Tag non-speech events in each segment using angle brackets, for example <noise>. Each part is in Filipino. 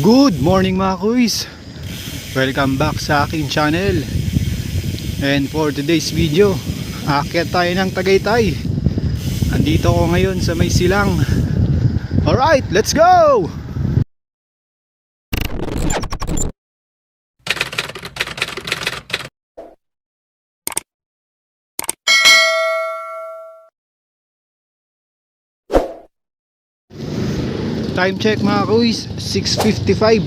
Good morning mga kuys Welcome back sa aking channel. And for today's video Akyat tayo ng Tagaytay. Andito ko ngayon sa may silang. Alright, let's go! Time check mga kuys 6.55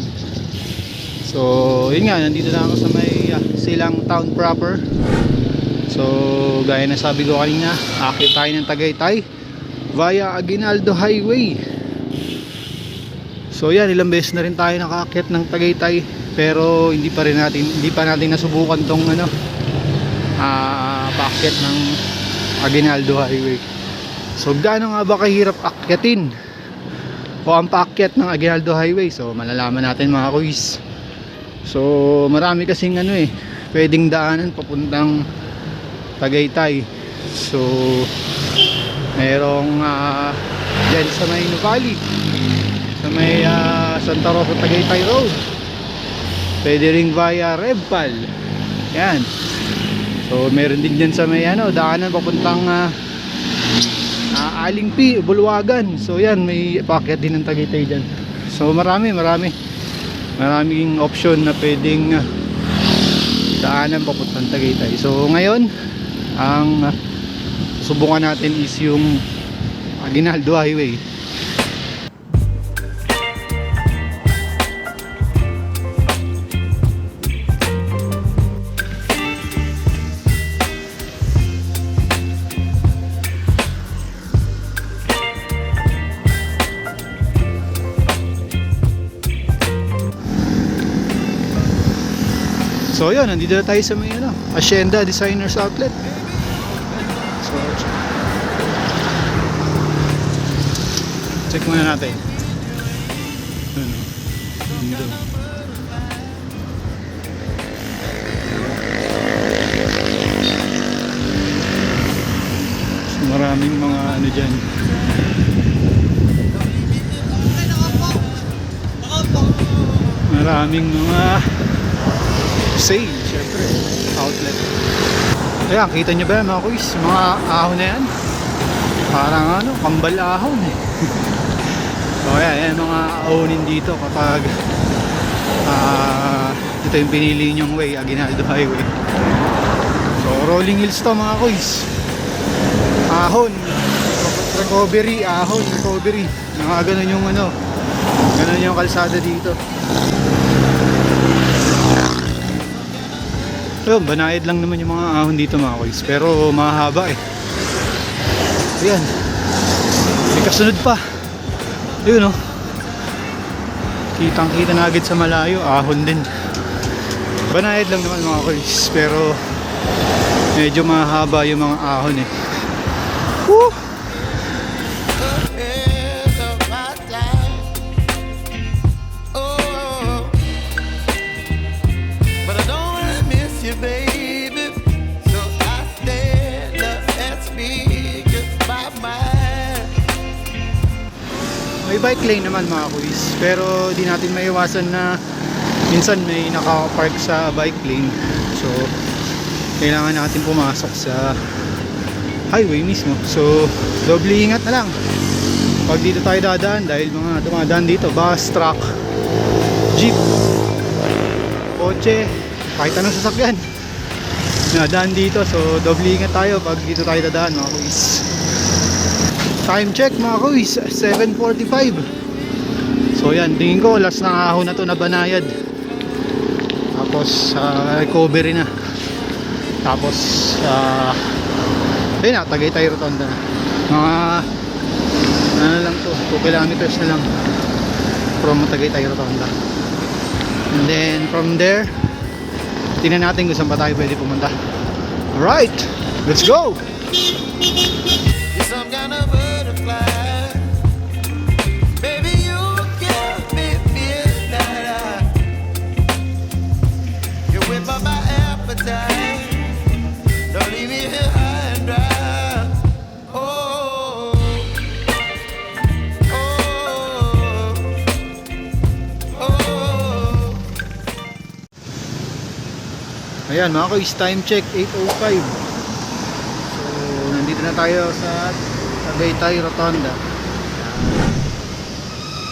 So yun nga nandito na ako sa may ah, silang town proper. So gaya na sabi ko kanina Akit tayo ng Tagaytay Via Aguinaldo Highway. So yan ilang beses na rin tayo nakaakyat ng Tagaytay Pero hindi pa rin natin Hindi pa natin nasubukan tong ano ah paakyat ng Aguinaldo Highway. So gaano nga ba kahirap akyatin o ang paakyat ng Aguinaldo Highway. So malalaman natin mga kuys so marami kasing ano eh pwedeng daanan papuntang Tagaytay. So merong uh, dyan sa may Nuvali sa may ah, Santa Rosa Tagaytay Road. Pwede ring via Rebpal yan. So meron din dyan sa may ano daanan papuntang ah, Ah, Aling P, Bulwagan. So yan, may packet din ng Tagaytay dyan. So marami, marami. Maraming option na pwedeng ah, daanan papuntang Tagaytay. So ngayon, ang ah, subukan natin is yung Aguinaldo Highway. So yun, nandito na tayo sa may ano, Hacienda Designers Outlet. So, check muna natin. Ano. So, maraming mga ano dyan. Maraming mga sale, syempre, outlet. Ayan, kita nyo ba mga kuys? Mga ahon na yan. Parang ano, kambal ahon eh. <laughs> so ayan, yan mga ahonin dito kapag ah ito yung pinili nyong way, Aguinaldo Highway. So rolling hills to mga kuys. Ahon. Recovery, ahon, recovery. Mga ganun yung ano, ganun yung kalsada dito. Ayun, banayad lang naman yung mga ahon dito mga kuys. Pero mahaba eh. Ayan. May kasunod pa. Ayun oh. Kitang kita na agad sa malayo. Ahon din. Banayad lang naman mga kuys. Pero medyo mahaba yung mga ahon eh. Woo! Bike lane naman mga kuys. Pero di natin maiwasan na minsan may naka-park sa bike lane. So, kailangan natin pumasok sa highway mismo. So, doble ingat na lang. Pag dito tayo dadaan dahil mga dumadaan dito, bus, truck, jeep, kotse, kahit anong sasakyan. Nadaan dito. So, doble ingat tayo pag dito tayo dadaan mga kuys. Time check mga kuys, 7.45 So yan, tingin ko last na ahon na to na banayad. Tapos ah, recovery na. Tapos uh, ayun na, Tagaytay Rotonda Mga ano lang to, 2 kilometers na lang From Tagaytay Rotonda. And then from there Tingnan natin kung saan pa tayo pwede pumunta. Alright, let's go! Ayan mga kuys, time check 8.05 So nandito na tayo sa Tagaytay Rotonda.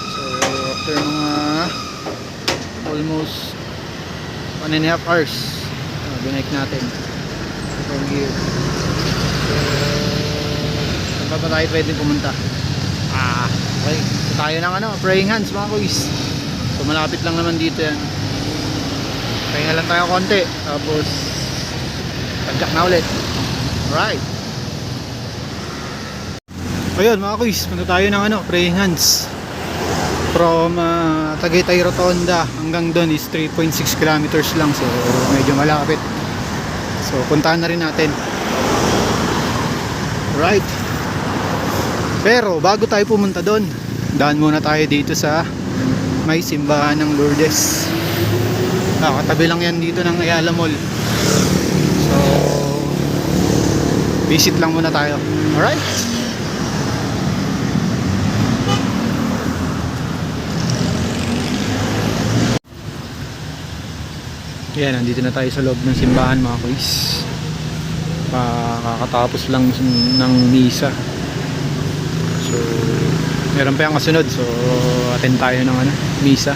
So after mga almost one and a half hours uh, binike natin from here So saan pa ba tayo pwede pumunta? Ah, okay. So, tayo ng ano, praying hands mga kuys So malapit lang naman dito yan Pahinga lang tayo konti. Tapos, tagyak na ulit. Alright. Ayun mga kuys, punta tayo ng ano, praying hands. From uh, Tagaytay Rotonda hanggang doon is 3.6 kilometers lang. So, medyo malapit. So, puntahan na rin natin. Alright. Pero, bago tayo pumunta doon, daan muna tayo dito sa may simbahan ng Lourdes. Ah, katabi lang yan dito ng Ayala Mall. So, visit lang muna tayo. Alright? Yan, nandito na tayo sa loob ng simbahan mga kuys. Kakatapos lang ng misa. So, meron pa yung kasunod. So, attend tayo ng ano, misa.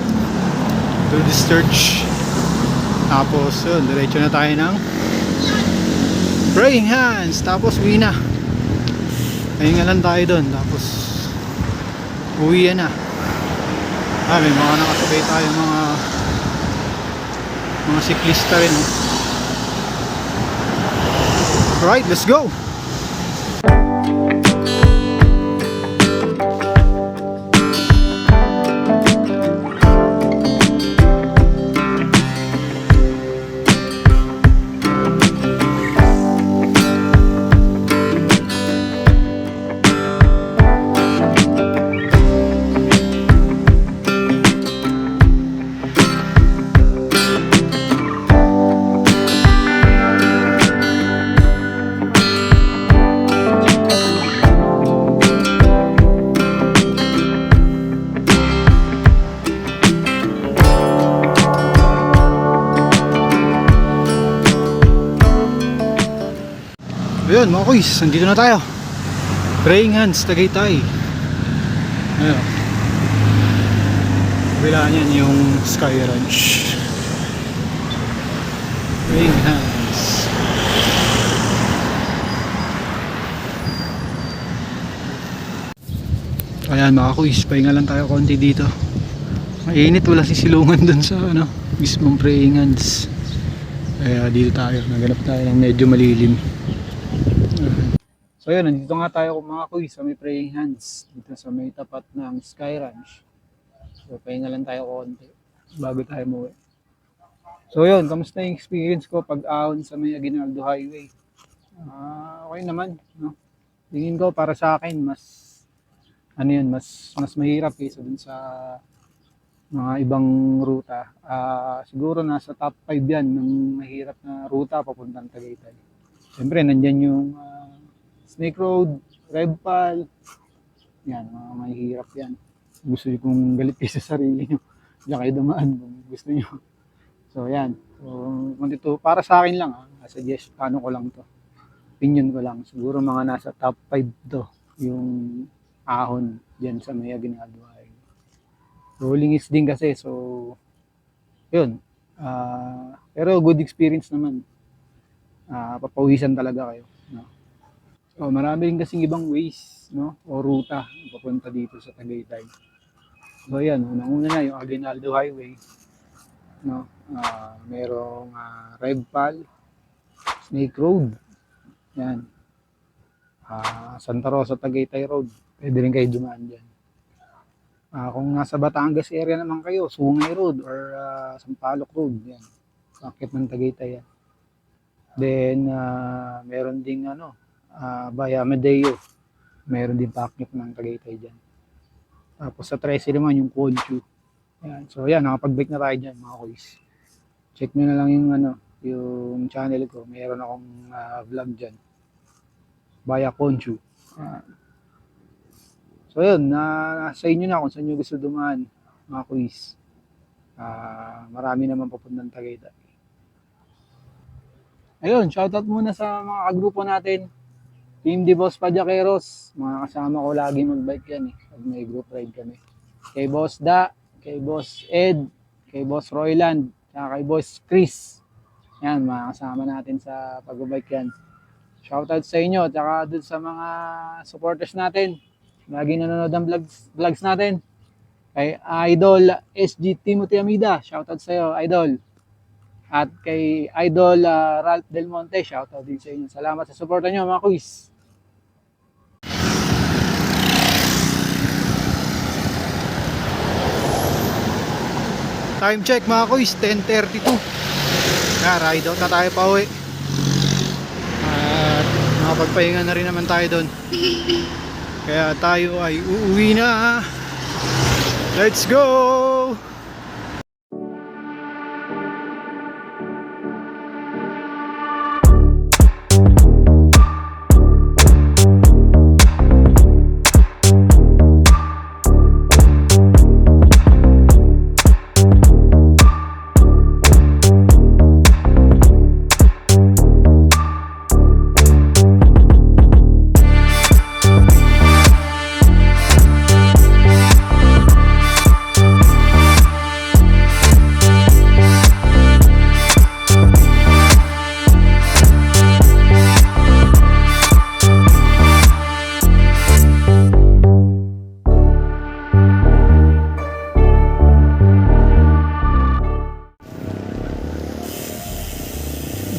Lourdes Church Tapos yun, diretso na tayo ng Praying hands. Tapos uwi na. Pahinga lang tayo doon Tapos uwi na. Ah, May mga nakasabay tayo mga mga siklista rin oh. Alright, let's go! Ayun mga kuys, nandito na tayo. Praying hands, Tagaytay. Ayun. Kabila niyan yung Sky Ranch. Praying hands. Ayan mga kuys, pahinga lang tayo konti dito. Mainit, wala sisilungan dun sa ano, mismong praying hands. Kaya dito tayo, naganap tayo ng medyo malilim. So yun, nandito nga tayo mga kuy sa may praying hands dito sa may tapat ng Sky Ranch. So pahinga lang tayo konti bago tayo umuwi. So yun, kamusta yung experience ko pag ahon sa may Aguinaldo Highway? Ah, okay naman, no? Tingin ko para sa akin mas ano yun, mas mas mahirap kaysa dun sa mga ibang ruta. Ah, siguro nasa top 5 yan ng mahirap na ruta papuntang Tagaytay. Siyempre, nandyan yung ah, Snake Road, Redpal. Yan, mga mahihirap yan. Gusto nyo kung galit kayo sa sarili nyo. Diyan kayo dumaan kung gusto nyo. So, yan. So, dito, para sa akin lang, ha, suggest, paano ko lang to. Opinion ko lang. Siguro mga nasa top 5 to. Yung ahon Diyan sa may Aguinaldo Highway. Rolling is din kasi, so, yun. Ah, pero good experience naman. Ah, papawisan talaga kayo. So, marami rin kasing ibang ways, no? O ruta papunta dito sa Tagaytay. So, yan. Unang-una na yung Aguinaldo Highway. No? Ah, merong ah, Revpal, Snake Road. Yan. Ah, Santa Rosa, Tagaytay Road. Pwede rin kayo dumaan dyan. Ah, kung nasa Batangas area naman kayo, Sungay Road or ah, Sampaloc Road. Yan. Sakit ng Tagaytay yan. Then, ah, meron ding ano, ah, via Medeo. Meron din pakit ng Tagaytay dyan. Tapos sa 13 naman yung Conchu. Yan. So yan, nakapag-bake na tayo dyan mga kuys. Check nyo na lang yung ano, yung channel ko. Meron akong ah, vlog dyan. Conchu. Yan. So yun, na sa inyo na kung saan nyo gusto dumaan mga kuys. Ah, marami naman papuntang Tagaytay. Ayun, shoutout muna sa mga kagrupo natin. Team Di Boss Pajaqueros. Mga kasama ko lagi mag-bike yan eh. Pag may group ride kami. Kay Boss Da, kay Boss Ed, kay Boss Royland, kay Boss Chris. Yan, mga kasama natin sa pag-bike yan. Shoutout sa inyo, tsaka dun sa mga supporters natin. Lagi nanonood ng vlogs, vlogs natin. Kay Idol SG Timothy Amida, shoutout sa iyo, Idol. At kay Idol ah, Ralph Del Monte, shoutout din sa inyo. Salamat sa suporta nyo mga quiz. Time check mga quiz, 10.32. Kaya ride out na tayo pa uwi. At makapagpahinga na rin naman tayo doon. Kaya tayo ay uuwi na. Let's go!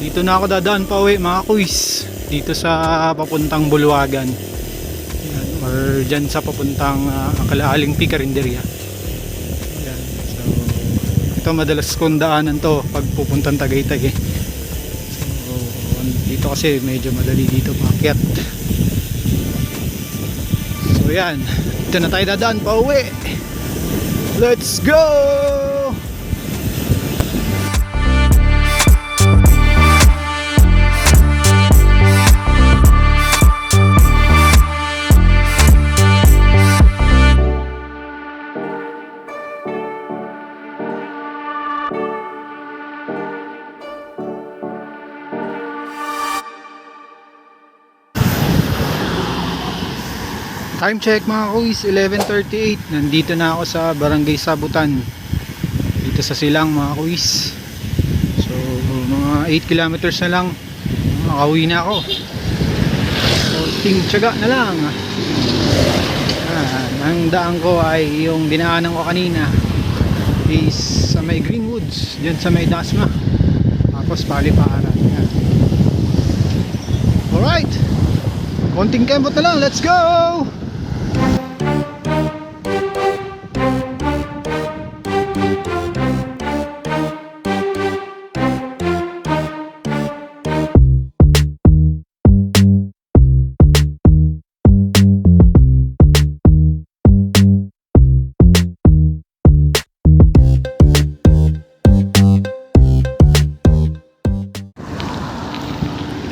Dito na ako dadaan pa uwi mga quiz. Dito sa papuntang Bulwagan. Yan, or dyan sa papuntang uh, Kalaaling Picarinderia. Yan. So, ito madalas kong daanan to pag pupuntang Tagaytay eh. So, dito kasi medyo madali dito maakyat. So yan, dito na tayo dadaan pa uwi. Let's go! Time check mga kuis, 11.38 Nandito na ako sa Barangay Sabutan. Dito sa Silang mga kuis. So mga 8 kilometers na lang. Makauwi na ako. So ting tiyaga na lang. Ah, Ang daan ko ay yung dinaanan ko kanina Is sa may Greenwoods Diyan sa may Dasma. Tapos paliparan Yan. Alright. Konting kembot na lang, let's go!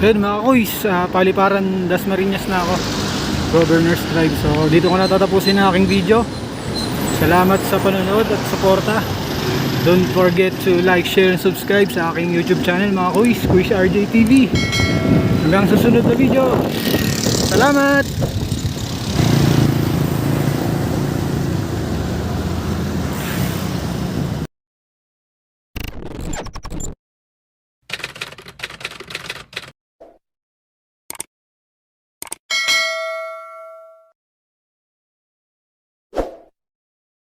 Ayun mga kuys, sa paliparan Dasmariñas na ako. Governor's Drive So dito ko natatapusin ang aking video. Salamat sa panonood at suporta. Don't forget to like, share, and subscribe sa aking YouTube channel mga kuys Kuys RJ TV Hanggang sa sunod na video. Salamat!